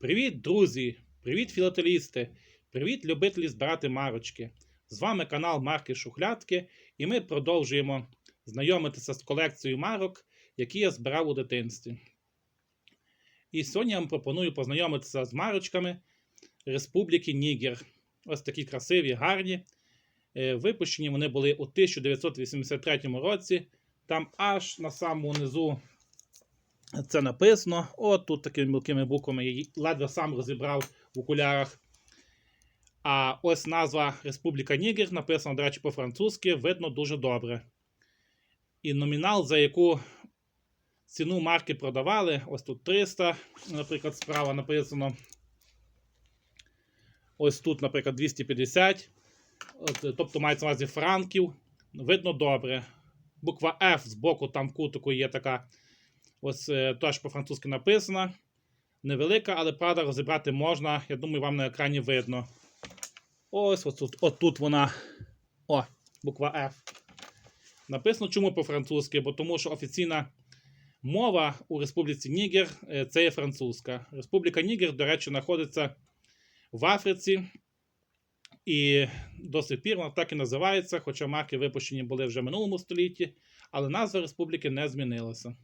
Привіт, друзі! Привіт, філателісти! Привіт, любителі збирати марочки! З вами канал Марки Шухлядки, і ми продовжуємо знайомитися з колекцією марок, які я збирав у дитинстві. І сьогодні я вам пропоную познайомитися з марочками Республіки Нігер. Ось такі красиві, гарні. Е, Випущені вони були у 1983 році. Там аж на самому низу це написано. От тут такими мілкими буквами я ледве сам розібрав в окулярах. А ось назва Республіка Нігер написана, до речі, по-французьки, видно дуже добре. І номінал, за яку ціну марки продавали, ось тут 300, наприклад, справа написано. Ось тут, наприклад, 250. Тобто мається на увазі франків. Видно добре. Буква F з боку там в кутику є така. Ось е, теж по-французьки написана. Невелика, але правда розібрати можна. Я думаю, вам на екрані видно. Ось ось тут, от тут вона. О, буква F. Написано чому по-французьки? Бо тому що офіційна мова у Республіці Нігер е, це є французька. Республіка Нігер, до речі, знаходиться в Африці. І до сих пір вона так і називається, хоча марки випущені були вже в минулому столітті, але назва республіки не змінилася.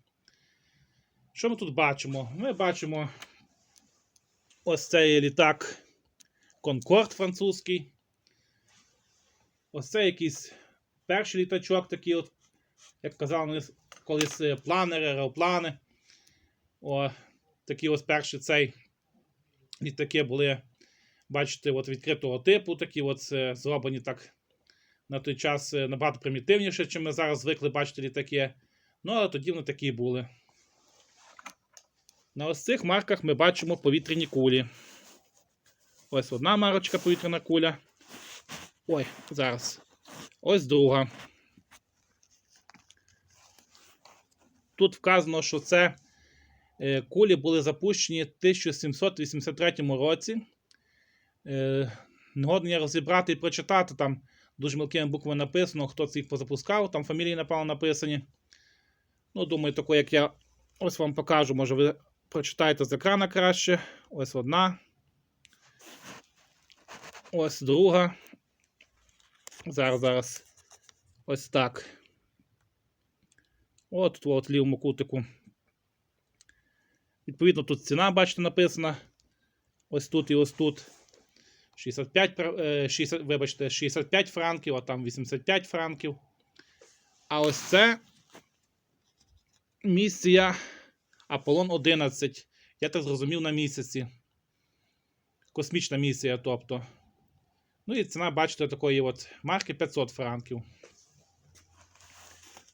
Що ми тут бачимо? Ми бачимо ось цей літак Конкорд французький. Ось це якийсь перший літачок, такий, от, як казали колись е, планери, аероплани. О, такі ось перші цей літаки були, бачите, от відкритого типу, такі от е, зроблені так на той час е, набагато примітивніше, чим ми зараз звикли бачити літаки. Ну, але тоді вони такі були. На ось цих марках ми бачимо повітряні кулі. Ось одна марочка повітряна куля. Ой, зараз. Ось друга. Тут вказано, що це е, кулі були запущені в 1783 році. Е, Негодно я розібрати і прочитати. Там дуже мілкими буквами написано, хто це їх позапускав. Там фамілії, напевно, написані. Ну, думаю, тако, як я ось вам покажу, може ви прочитаєте з екрана краще. Ось одна. Ось друга. Зараз, зараз. Ось так. От тут от лівому кутику. Відповідно, тут ціна, бачите, написана. Ось тут і ось тут. 65, е, 60, вибачте, 65 франків, а там 85 франків. А ось це місія Аполлон 11. Я так зрозумів на місяці. Космічна місія, тобто. Ну і ціна, бачите, такої от марки 500 франків.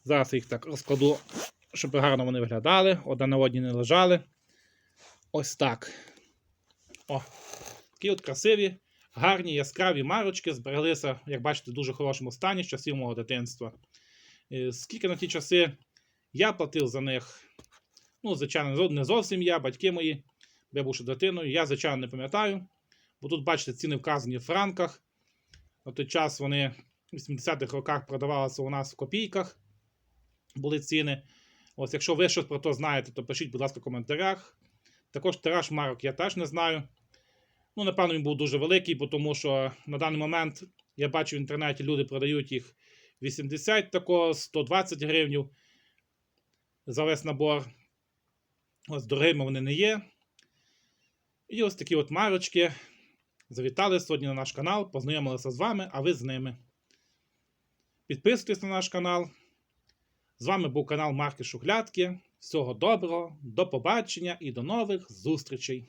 Зараз їх так розкладу, щоб гарно вони виглядали, одна на одній не лежали. Ось так. О, такі от красиві, гарні, яскраві марочки збереглися, як бачите, в дуже хорошому стані з часів мого дитинства. Е, Скільки на ті часи я платив за них? Ну, звичайно, не зовсім я, батьки мої, бо я був ще дитиною. Я, звичайно, не пам'ятаю. Бо тут, бачите, ціни вказані в франках. На той час вони в 80-х роках продавалися у нас в копійках. Були ціни. Ось, якщо ви щось про це знаєте, то пишіть, будь ласка, в коментарях. Також тираж марок я теж не знаю. Ну, напевно, він був дуже великий, тому що на даний момент я бачу в інтернеті, люди продають їх 80 тако, 120 гривень за весь набор. Ось дорогими вони не є. І ось такі от марочки. Завітали сьогодні на наш канал, познайомилися з вами, а ви з ними. Підписуйтесь на наш канал. З вами був канал Марки Шухлядки. Всього доброго, до побачення і до нових зустрічей!